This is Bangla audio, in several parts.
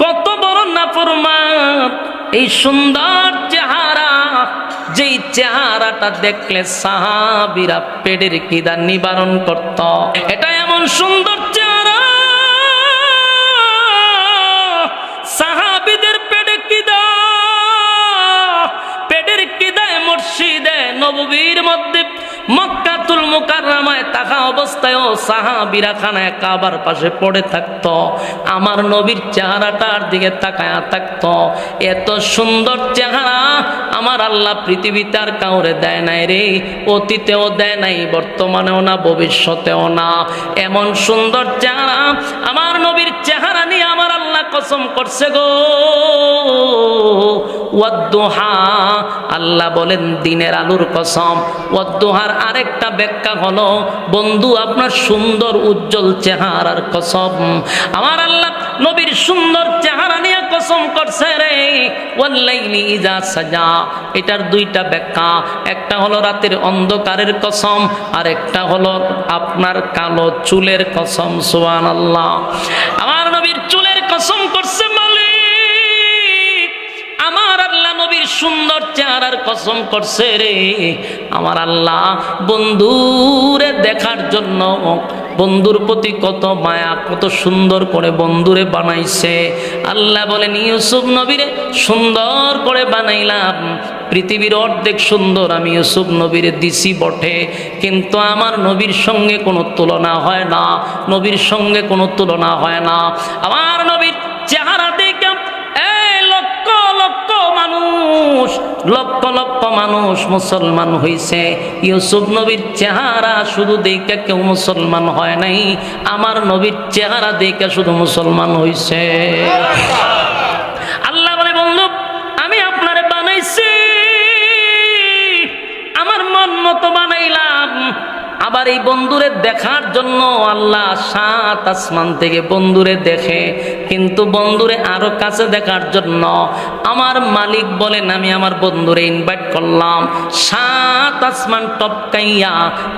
কত বড় নাফরমান এই সুন্দর চেহারা, যেই চেহারাটা দেখলে সাহাবিরা পেটের কিদা নিবারণ করত। এটা এমন সুন্দর মুকাররামায় থাকা অবস্থায় ও সাহাবিরা খানায় কাবার পাশে পড়ে থাকতো। আমার নবীর চেহারাটার দিকে তাকায় থাকতো। এত সুন্দর চেহারা আমার আল্লাহ পৃথিবীতে আর কাউরে দেয় নাই রে, অতীতেও দেয় নাই, বর্তমানেও না, ভবিষ্যতেও না। এমন সুন্দর চেহারা আমার নবীর চেহারা নিয়ে আমার আল্লাহ কসম করছে গো। ওয়াদ্দুহা, আল্লাহ বলেন দিনের আলুর কসম। ওয়াদ্দুহার আরেকটা ব্যাখ্যা হলো, বন্ধু, আপনার সুন্দর, উজ্জ্বল চেহারার কসম। আমার আল্লাহ নবীর সুন্দর চেহারা নিয়ে কসম করছে রে। সাজা। এটার দুইটা ব্যাখ্যা। একটা হলো রাতের অন্ধকারের কসম, আর একটা হলো আপনার কালো চুলের কসম, সুবহানাল্লাহ। আমার নবীর চুলের কসম করছে আমার আল্লাহ নবীর সুন্দর চেহারার কসম করছে রে। আমার আল্লাহ বন্ধুরে দেখার জন্য বন্ধুর প্রতি কত মায়া, কত সুন্দর করে বন্ধুরে বানাইছে। আল্লাহ বলেন, ইউসুফ নবীরে সুন্দর করে বানাইলাম। পৃথিবীর অর্ধেক সুন্দর আমি ইউসুফ নবীর দিছি বটে। কিন্তু আমার নবীর সঙ্গে কোনো তুলনা হয় না, নবীর সঙ্গে কোনো তুলনা হয় না। আমার নবীর চেহারা দেখে এই লক্ষ লক্ষ মানুষ লক্ষ লক্ষ মানুষ মুসলমান হইছে। ইউসুফ নবীর চেহারা শুধু দেখে কেউ মুসলমান হয় নাই, আমার নবীর চেহারা দেখে শুধু মুসলমান হইছে। আল্লাহ বলে, বন্ধু, আমি আপনারে বানাইছি, আমার মন মতো বানাইলাম। আবার এই বন্ধুরে দেখার জন্য আল্লাহ সাত আসমান থেকে বন্ধুরে দেখে কিন্তু বন্ধুরে আরও কাছে দেখার জন্য আমার মালিক বলেন, আমি আমার বন্ধুরে ইনভাইট করলাম। সাত আসমান টপকাইয়া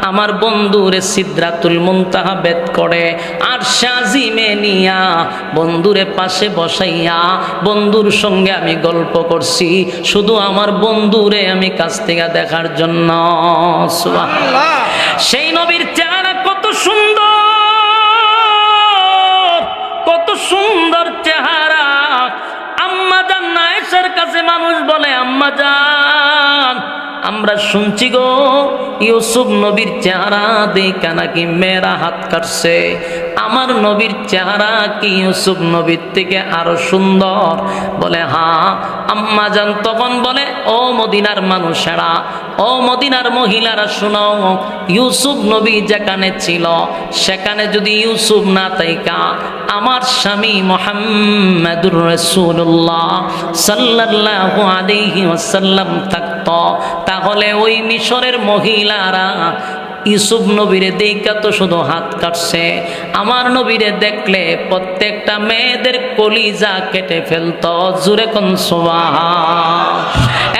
আমার বন্ধুরে সিদ্রাতুল মুনতাহা বেদ করে আর সাজিমে নিয়া বন্ধুরে পাশে বসাইয়া বন্ধুর সঙ্গে আমি গল্প করছি। শুধু আমার বন্ধুরে আমি কাছ থেকে দেখার জন্য। সেই নবীর চেহারা কাছে মানুষ বলে আম্মা জান আমরা শুনছি গো, ইউসুফ নবীর চেহারা দেখা নাকি মেয়েরা হাত কাটছে? আমার নবীর চেহারা কি ইউসুফ নবীর থেকে আরও সুন্দর? বলে, হা। আম্মা জান তখন বলে, ও মদিনার মানুষেরা, ও মদিনার মহিলারা শোনো, ইউসুফ নবী যেখানে ছিল, সেখানে যদি ইউসুফ না তাইকা আমার স্বামী মোহাম্মদুর রসুল্লাহ সাল্লাল্লাহু আলাইহি ওয়াসাল্লাম থাকত তাহলে ওই মিশরের মহিলারা ইউসুফ নবীরে দেখা তো শুধু হাত কাটছে। আমার নবীরে দেখলে প্রত্যেকটা মেয়েদের কলিজা কেটে ফেলত। জুরে কোন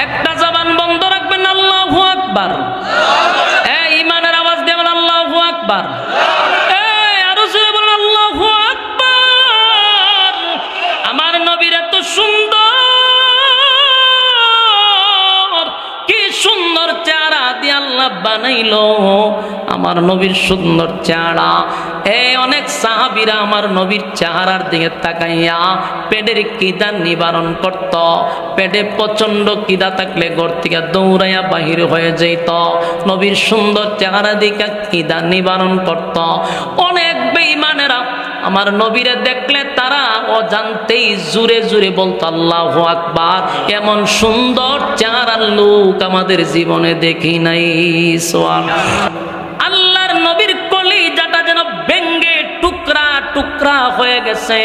একটা জবান বন্ধ রাখবেন, আল্লাহু আকবার। ইমানের আওয়াজ আল্লাহ আল্লাহু আকবার। বানাইলো। আমার নবীর সুন্দর চেহারা। এই অনেক সাহাবিরা আমার নবীর চেহারার দিকে তাকাইয়া পেটের কিদা নিবারণ করত। পেটে প্রচণ্ড কিদা থাকলে ঘর থেকে দৌড়াইয়া বাহির হয়ে যেত নবীর সুন্দর চেহারা দিকে কিদা নিবারণ করত। অনেক বেঈমানেরা আমার নবীরে দেখলে তারা অজান্তেই জুড়ে জুড়ে বলতো, আল্লাহ আকবার। এমন সুন্দর চেহারার লোক আমাদের জীবনে দেখি নাই, সোয়াল। আল্লাহর নবীর কলিজাটা যেন ব্যঙ্গে টুকরা টুকরা হয়ে গেছে।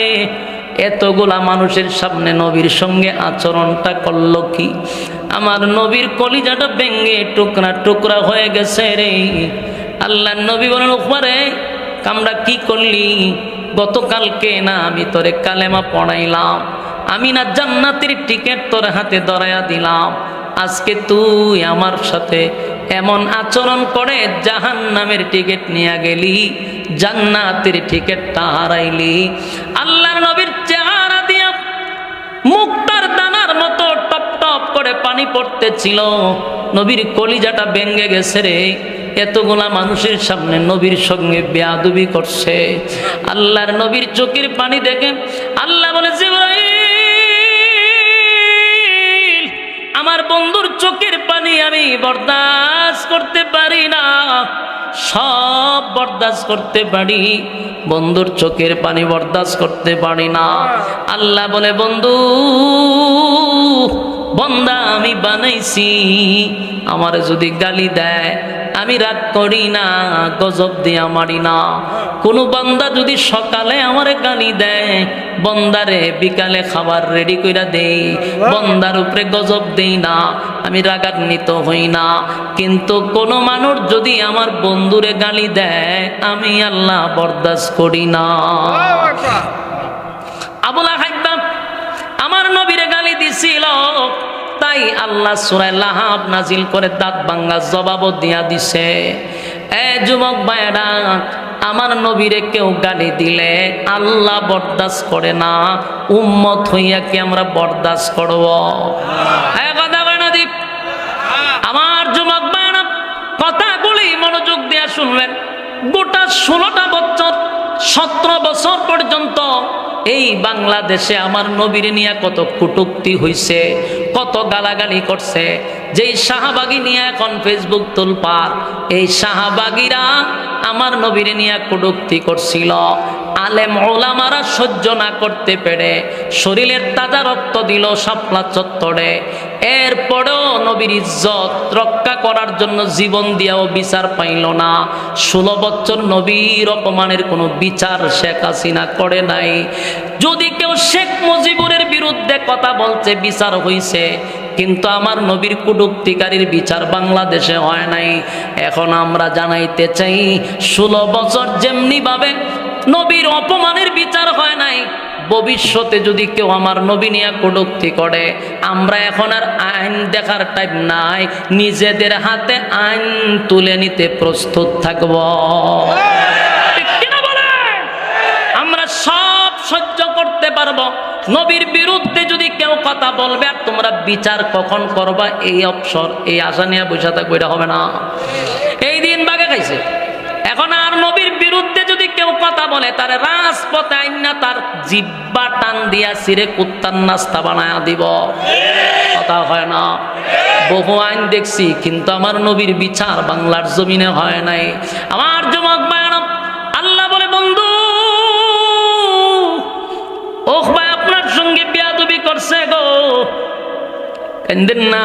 এতগুলা মানুষের সামনে নবীর সঙ্গে আচরণটা করল কি? আমার নবীর কলিজাটা ব্যঙ্গে টুকরা টুকরা হয়ে গেছে রে। আল্লাহ নবী বলেন উপরে কামরা কি করলি? গতকালকে না, আমি তোরে কালেমা পড়াইলাম। আমি না জান্নাতের টিকিট তোর হাতে ধরাইয়া দিলাম। আজকে তুই আমার সাথে এমন আচরণ করে জাহান নামের টিকিট নিয়ে গেলি, জান্নাতের টিকিটটা হারাইলি। আল্লাহর নবীর চেহারা দিয়া মুক্তার দানার মতো টপ টপ করে পানি পড়তেছিল। নবীর কলিজাটা ভেঙ্গে গেছে রে। এতগুলা মানুষের সামনে নবীর সঙ্গে বেয়াদবি করছে। আল্লাহর নবীর চোখের পানি দেখে আল্লাহ বলে আমার বন্ধুর চোখের পানি আমি বরদাস্ত করতে পারি না। সব বরদাস্ত করতে পারি, বন্ধুর চোখের পানি বরদাস্ত করতে পারি না। আল্লাহ বলে, বন্ধু, বন্দা আমি বানাইছি। আমার যদি গালি দেয় আমি রাগ করি না গজব দিয়া মারি না। কোনো বান্দা যদি সকালে আমারে গালি দেয় বন্দারে বিকালে খাবার রেডি কইরা দেই। বন্দার উপরে গজব দেই না আমি রাগান্বিত হই না। কিন্তু কোন মানুষ যদি আমার বন্ধুরে গালি দেয় আমি আল্লাহ বরদাস্ত করি না। আবুলা হাইবাম আমার নবীরে গালি দিছিল। তাই আল্লাহ সুরায় লাহাব নাজিল করে দাঁত ভাঙ্গা জবাবও দিয়া দিছে। এ যুবক ভাইরা আমার নবীরে কেউ গালি দিলে আল্লাহ বরদাস্ত করে না, উম্মত হইয়া কি আমরা বরদাস্ত করব? কথা আমার যুবক ভাইরা কথাগুলি মনোযোগ দিয়া শুনবেন। গোটা ষোলোটা বছর, সতেরো বছর পর্যন্ত এই বাংলাদেশে আমার নবীর নিয়ে কত কুটুক্তি হইছে কত গালাগালি করছে। যেই শাহবাগি নিয়ে এখন ফেসবুক তুলপার এই শাহবাগিরা আমার নবীর নিয়ে কটুক্তি করছিল। আলেম ওলামারা সহ্য না করতে পেরে, শরীরের তাজা রক্ত দিল সাপলা চত্বরে। এরপরেও নবীর ইজ্জত রক্ষা করার জন্য জীবন দিয়াও বিচার পাইল না। ষোলো বছর নবীর অপমানের কোনো বিচার শেখ হাসিনা করে নাই। যদি কেউ শেখ মুজিবুরের বিরুদ্ধে কথা বলছে, বিচার হইছে, কিন্তু আমার নবীর কুটুক্তিকারীর বিচার বাংলাদেশে হয় নাই। এখন আমরা জানাইতে চাই, ষোলো বছর যেমনি ভাবে নবীর অপমানের বিচার হয় নাই ভবিষ্যতে যদি কেউ আমার নবী নিয়ে কটুক্তি করে, আমরা এখন আর আইন দেখার টাইম নাই, নিজেদের হাতে আইন তুলে নিতে প্রস্তুত থাকব? আমরা সব সহ্য করতে পারব। নবীর বিরুদ্ধে যদি কেউ কথা বলবে, আর তোমরা বিচার কখন করবা, এই অবসর, এই আশা নিয়ে এটা হবে না। এই দিন বাগে খাইছে। এখন আর নবীর বিরুদ্ধে যদি কেউ কথা বলে, তার রাজপথে আইন তার জিব্বা টান দিয়া সিরে কুত্তার নাস্তা বানায় দিব। কথা হয় না। বহু আইন দেখছি, কিন্তু আমার নবীর বিচার বাংলার জমিনে হয় নাই। আমার যুবক বায়ানব আল্লাহ বলে, বন্ধু, ওহ ভাই, আপনার সঙ্গে বিয়াদবি করছে গো। কেন্দেন না,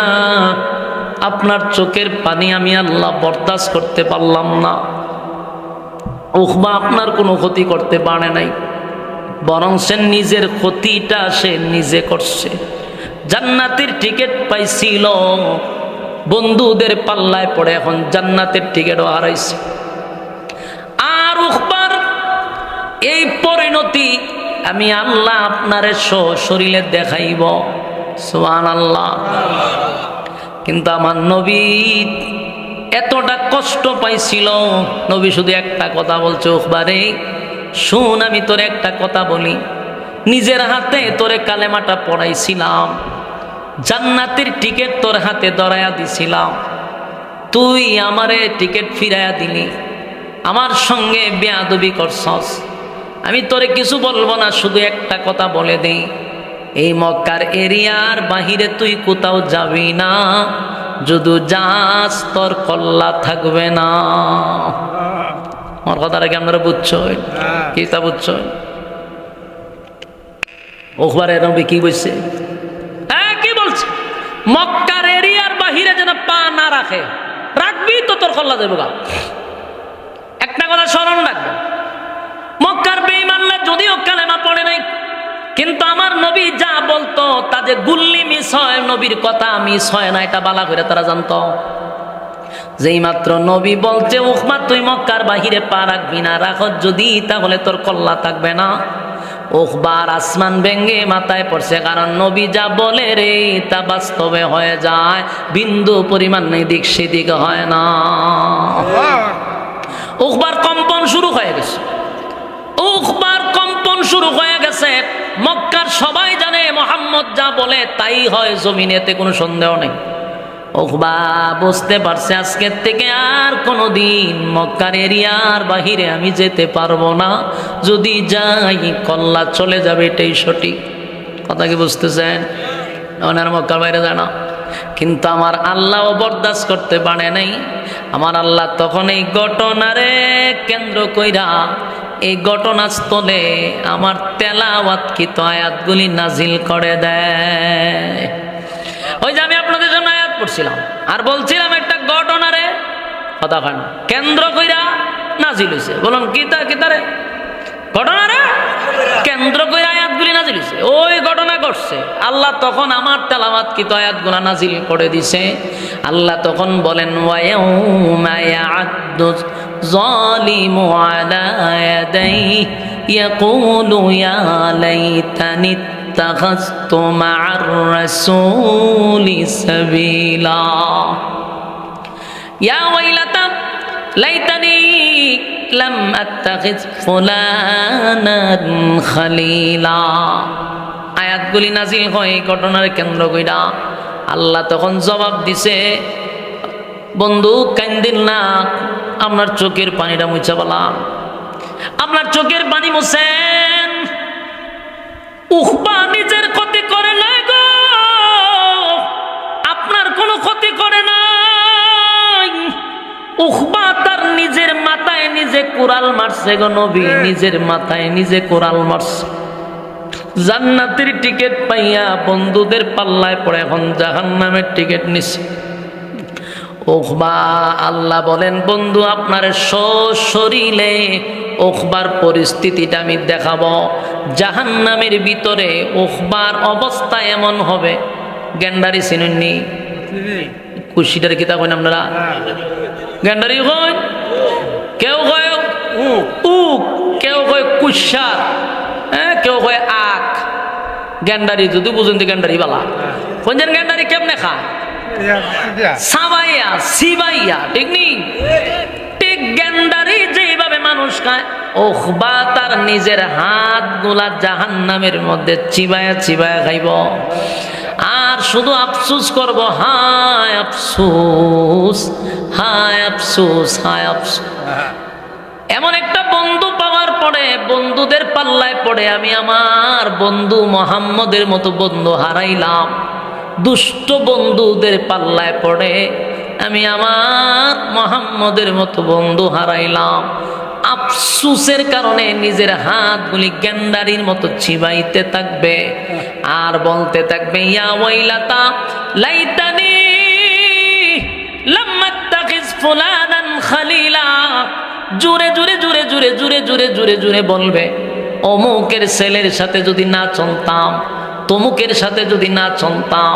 আপনার চোখের পানি আমি আল্লাহ বরদাস্ত করতে পারলাম না। উহবা আপনার কোনো ক্ষতি করতে পারে নাই। বরং সে নিজের ক্ষতিটা সে নিজে করছে। জান্নাতের টিকিট পাইছিল। বন্ধুদের পাল্লায় পড়ে এখন জান্নাতের টিকিটও হারাইছে। আর উখবার এই পরিণতি আমি আল্লাহ আপনারে শরীরে দেখাইব। সোহান আল্লাহ কিন্তু আমার নবী এতটা কষ্ট পাইছিল। নবী শুধু একটা কথা বলছে, উখবারে, শুন, আমি তোর একটা কথা বলি। নিজের হাতে তোরে কালেমাটা পড়াইছিলাম। জান্নাতের টিকিট তোর হাতে ধরাইয়া দিছিলাম। তুই আমারে টিকিট ফিরাইয়া দিলি। আমার সঙ্গে বেয়াদবি করছস। আমি তোরে কিছু বলব না, শুধু একটা কথা বলে দেই। এই মক্কার এরিয়ার বাহিরে তুই কোথাও যাবি না। যদি যাস তোর কল্লা থাকবে না। আমার কথাটা কি আপনারা বুঝছ কি তা বুঝছ ওখবারে নবী কি বলছে? হ্যাঁ কি বলছে? মক্কার এরিয়ার বাহিরে যেন পা না রাখে রাখবি তো তোর কল্লা যাবে গা। একটা কথা স্মরণ রাখবে মক্কার বেইমানরা যদিও কালেমা পড়ে নাই কিন্তু আমার নবী যা বলতো তা যে গুল্লি মিস হয় নবীর কথা মিস হয় না এটা বালা করে তারা জানতো। যেই মাত্র নবী বলছে উখমা তুই মক্কার বাহিরে পা রাখবি না রাখ যদি তাহলে তোর কল্লা থাকবে না। ওখবার আসমান ভেঙ্গে মাথায় পড়ছে কারণ নবী যা বলে রে তা বাস্তবে হয়ে যায় বিন্দু পরিমাণ এদিক সেদিক হয় না। উখবার কম্পন শুরু হয়ে গেছে। উখবার কম্পন শুরু হয়ে গেছে। মক্কার সবাই জানে, মোহাম্মদ যা বলে তাই হয়, জমিনেতে কোনো সন্দেহ নেই। উখবা বুঝতে পারছে, আজকের থেকে আর কোনো দিন মক্কার এরিয়ার বাহিরে আমি যেতে পারব না। যদি যাই, কল্লা চলে যাবে, এটাই সঠিক। কথা কি বুঝতেছেন? ওনার মক্কার বাইরে যায় না। কিন্তু আমার আল্লাহ বরদাস্ত করতে পারে নাই। আমার আল্লাহ তখন এই ঘটনারে কেন্দ্র কইরা এই ঘটনাস্থলে আমার তেলাওয়াতকৃত আয়াতগুলি নাজিল করে দেয়। ওই যে আমি আপনাদের জন্য আয়াত পড়ছিলাম, আর বলছিলাম একটা ঘটনারে কথা কেন্দ্র কইরা নাজিল হইছে। বলুন কিতা কিতারে ঘটনারে কেন্দ্র করে আয়াতগুলি নাজিল হইছে ওই ঘটনা ঘটছে আল্লাহ তখন আমার তেলাওয়াত কি আয়াতগুলা নাজিল করে দিছে আল্লাহ তখন বলেন ওয়ায়াউমা ইয়া'আদ্দু যালিমু আলা ইয়াদাইহি ইয়াকুলু ইয়া লাইতানি اتخذت مع الرسول سبيلا يا ويلتى ليتني লাম আত্তাখিজ ফুলানান খালিলা। আয়াতগুলি নাজিল হয় এই ঘটনার কেন্দ্র কইরা। আল্লাহ তখন জবাব দিছে, বন্ধু কান্দিল না, আপনার চোখের পানিটা মুছে বলাম আপনার চোখের পানি মুছেন। উখবা নিজের ক্ষতি করে না গো। আপনার কোনো ক্ষতি করে না উখবা নিজে কোরাল মারছে গো নবী নিজের মাথায় নিজে কোরাল মারছে। জান্নাতের টিকিট পাইয়া বন্ধুদের পাল্লায় পড়ে এখন জাহান্নামের টিকিট নিছে। ওখবা আল্লাহ বলেন বন্ধু আপনার শরীরে ওখবার পরিস্থিতিটা আমি দেখাবো। জাহান্নামের ভিতরে ওখবার অবস্থা এমন হবে। গ্যান্ডারি চিনুননি? কুশিটার কিতাব কইন আপনারা? গ্যান্ডারি কই কেউ কয় উক কেউ কয় কুসার হ্যাঁ? কেউ কয় আখ গ্যান্ডারি যদি বুঝুন তো গ্যান্ডারি বালা। কোনজন গ্যান্ডারি কেমনে খায়? সাবাইয়া, সিবাইয়া, ঠিক নি? ঠিক গ্যান্ডারি যেভাবে মানুষ খায় ওখবা তার নিজের হাতগুলা জাহান নামের মধ্যে চিবায়া চিবায়া খাইব। আর শুধু আফসুস করব, হায় আফসুস হায় আফসুস হায় আফসুস। এমন একটা বন্ধু পাওয়ার পরে, বন্ধুদের পাল্লায় পড়ে আমি আমার বন্ধু মোহাম্মদের মতো বন্ধু হারাইলাম। দুষ্ট বন্ধুদের পাল্লায় পড়ে আমি আমার মোহাম্মদের মতো বন্ধু হারাইলাম। আফসুসের কারণে নিজের হাতগুলি গেন্ডারির মতো চিবাইতে থাকবে। আর বলতে থাকবে, ইয়া ওয়াইলাতা, লাইতানি লাম্মাত্তাখিজ ফুলানান খালিলা। জুড়ে জুড়ে জুড়ে জুড়ে জুড়ে জুড়ে জুড়ে জুড়ে বলবে, অমুকের ছেলের সাথে যদি না চলতাম, তমুকের সাথে যদি না চলতাম,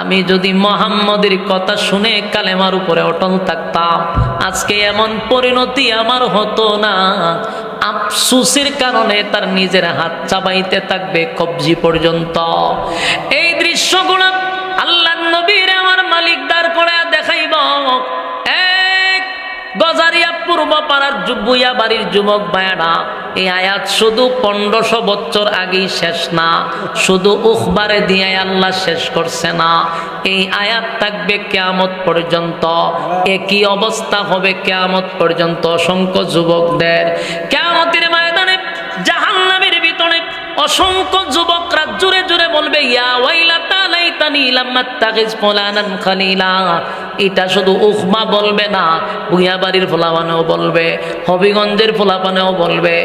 আমি যদি মোহাম্মদের কথা শুনে কালেমার উপরে অটল থাকতাম, আজকে এমন পরিণতি আমার হতো না। আফসুসের কারণে তার নিজের হাত চাবাইতে থাকবে কবজি পর্যন্ত। এই দৃশ্যগুলো আল্লাহ নবীর আমার মালিক দাঁড় করে দেখাইব। গজারিয়া পূর্ব পাড়ার বুইয়া বাড়ির যুবক বায়াডা এই আয়াত শুধু পনেরোশো বছর আগেই শেষ না, শুধু উখবারে দিয়ে আল্লাহ শেষ করছে না। এই আয়াত থাকবে কেয়ামত পর্যন্ত, একই অবস্থা হবে কেয়ামত পর্যন্ত। অসংখ্য যুবকদের কেয়ামতের ময়দানে, জাহান্নামের ভিতরে অসংখ্য যুবকরা জুড়ে জুড়ে বলবে, ইয়া ওয়াইলাতা লাইতানি লাম্মাত্তাখিজ ফুলানান খালিলা। এটা শুধু উখমা বলবে না ভুইয়াবাড়ির ফোলাপানেও বলবে, হবিগঞ্জের ফোলাপানেও বলবে।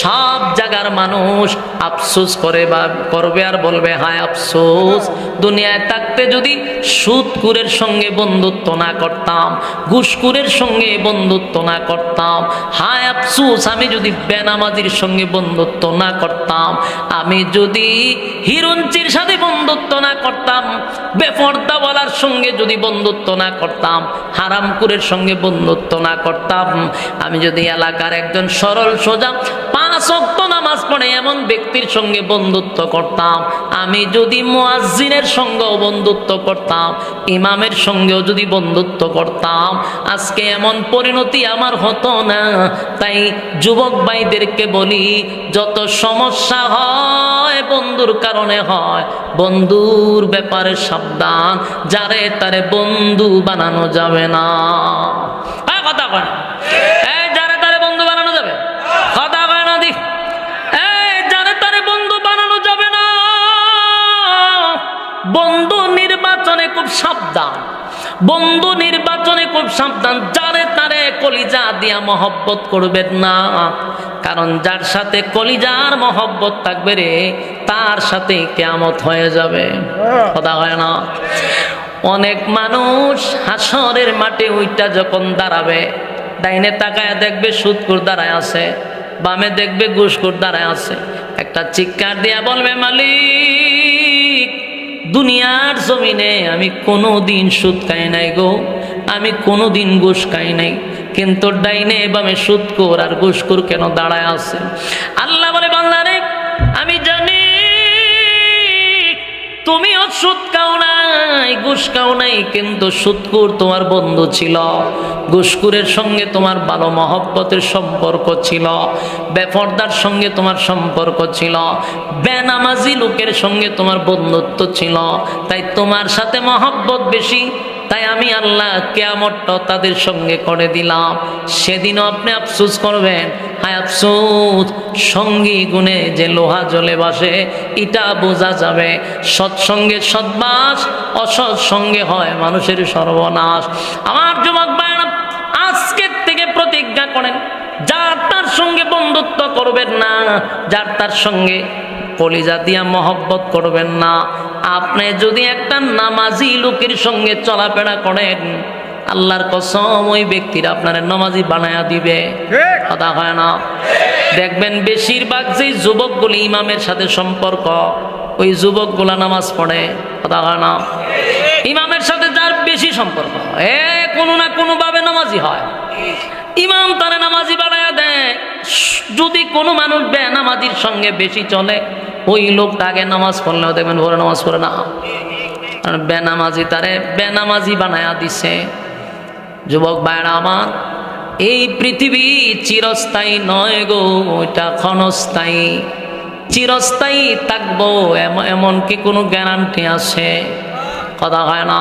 সব জায়গার মানুষ আফসোস করে বা করবে আর বলবে, হায় আফসোস, দুনিয়ায় থাকতে যদি সুদকুরের সঙ্গে বন্ধুত্ব না করতাম ঘুষকুরের সঙ্গে বন্ধুত্ব না করতাম, হায় আফসোস, আমি যদি বেনামাজির সঙ্গে বন্ধুত্ব না করতাম, আমি যদি হিরঞ্চির সাথে বন্ধুত্ব না করতাম বেফর্দাওয়ালার সঙ্গে যদি বন্ধুত্ব না করতাম হারামকুরের সঙ্গে বন্ধুত্ব না করতাম। আমি যদি এলাকার একজন সরল সোজা পাঁচ অক্ত নামাজ পড়ে এমন ব্যক্তির সঙ্গে বন্ধুত্ব করতাম। আমি যদি মুয়াজ্জিনের সঙ্গেও বন্ধুত্ব করতাম, ইমামের সঙ্গেও যদি বন্ধুত্ব করতাম, আজকে এমন পরিণতি আমার হতো না। তাই যুবক ভাইদেরকে বলি, যত সমস্যা হয়, বন্ধুর কারণে হয়, বন্ধুর ব্যাপারে সাবধান, যারে তারে বন্ধু বানানো যাবে না। কথা কয় বন্ধু নির্বাচনে খুব সাবধান। বন্ধু নির্বাচনে খুব সাবধান। যারে তারে কলিজা দিয়া মহব্বত করবেন না। কারণ যার সাথে কলিজার মহব্বত থাকবে রে, তার সাথে কেয়ামত হয়ে যাবে। কথা হয় না? অনেক মানুষ হাসরের মাঠে ওইটা যখন দাঁড়াবে, ডাইনে তাকায় দেখবে সুদকুর দাঁড়ায় আছে, বামে দেখবে ঘুষকুর দাঁড়ায় আছে। একটা চিৎকার দিয়া বলবে, মালিক দুনিয়ার জমিনে আমি কোনো দিন সুদ খাই নাই গো। আমি কোনো দিন ঘুষ খাই নাই। কিন্তু ডাইনে বামে সুদ কর আর ঘুষকুর কেন দাঁড়ায় আছে? আল্লাহ বলে বাংলারে আমি জানি তুমিও সুদ খাও নাই, ঘুষ খাও নাই, কিন্তু সুদকুর তোমার বন্ধু ছিল। ঘুষকুরের সঙ্গে তোমার ভালো মহব্বতের সম্পর্ক ছিল। বেফরদার সঙ্গে তোমার সম্পর্ক ছিল। বেনামাজি লোকের সঙ্গে তোমার বন্ধুত্ব ছিল। তাই তোমার সাথে মহব্বত বেশি। তাই আমি আল্লাহ কেয়ামতটা তাদের সঙ্গে করে দিলাম। সেদিনও আপনি আফসোস করবেন, হায় আফসোস, সঙ্গী গুণে যে লোহা জলে বাসে, এটা বোঝা যাবে। সৎসঙ্গে সদ্বাস অসৎ সঙ্গে হয় মানুষের সর্বনাশ। আমার যুবক ভাইয়েরা, আজকের থেকে প্রতিজ্ঞা করেন, যার তার সঙ্গে বন্ধুত্ব করবেন না, যার তার সঙ্গে কলিজা দিয়া মহব্বত করবেন না। আপনি যদি একটা নামাজি লোকের সঙ্গে চলাফেরা করেন আল্লাহর কসম ওই ব্যক্তির আপনার নামাজি বানায়া দিবে। কথা হয় না। দেখবেন বেশিরভাগ যেই যুবকগুলি ইমামের সাথে সম্পর্ক ওই যুবকগুলা নামাজ পড়ে। কথা হয় না। ইমামের সাথে যার বেশি সম্পর্ক এ কোনো না কোনো ভাবে নামাজি হয়। ইমাম তারা নামাজি বানায়া দেয়। যদি কোনো মানুষ বেনামাজির সঙ্গে বেশি চলে ওই লোক আগে নামাজ পড়লেও দেখবেন ভোরে নামাজ পড়ে না। কারণ বেনামাজি তারে বেনামাজি বানায়া দিছে। যুবক ভাইরা আমার, এই পৃথিবী চিরস্থায়ী নয় গো, ওইটা ক্ষণস্থায়ী। চিরস্থায়ী থাকব এমন এমন কি কোনো গ্যারান্টি আছে। কথা হয় না।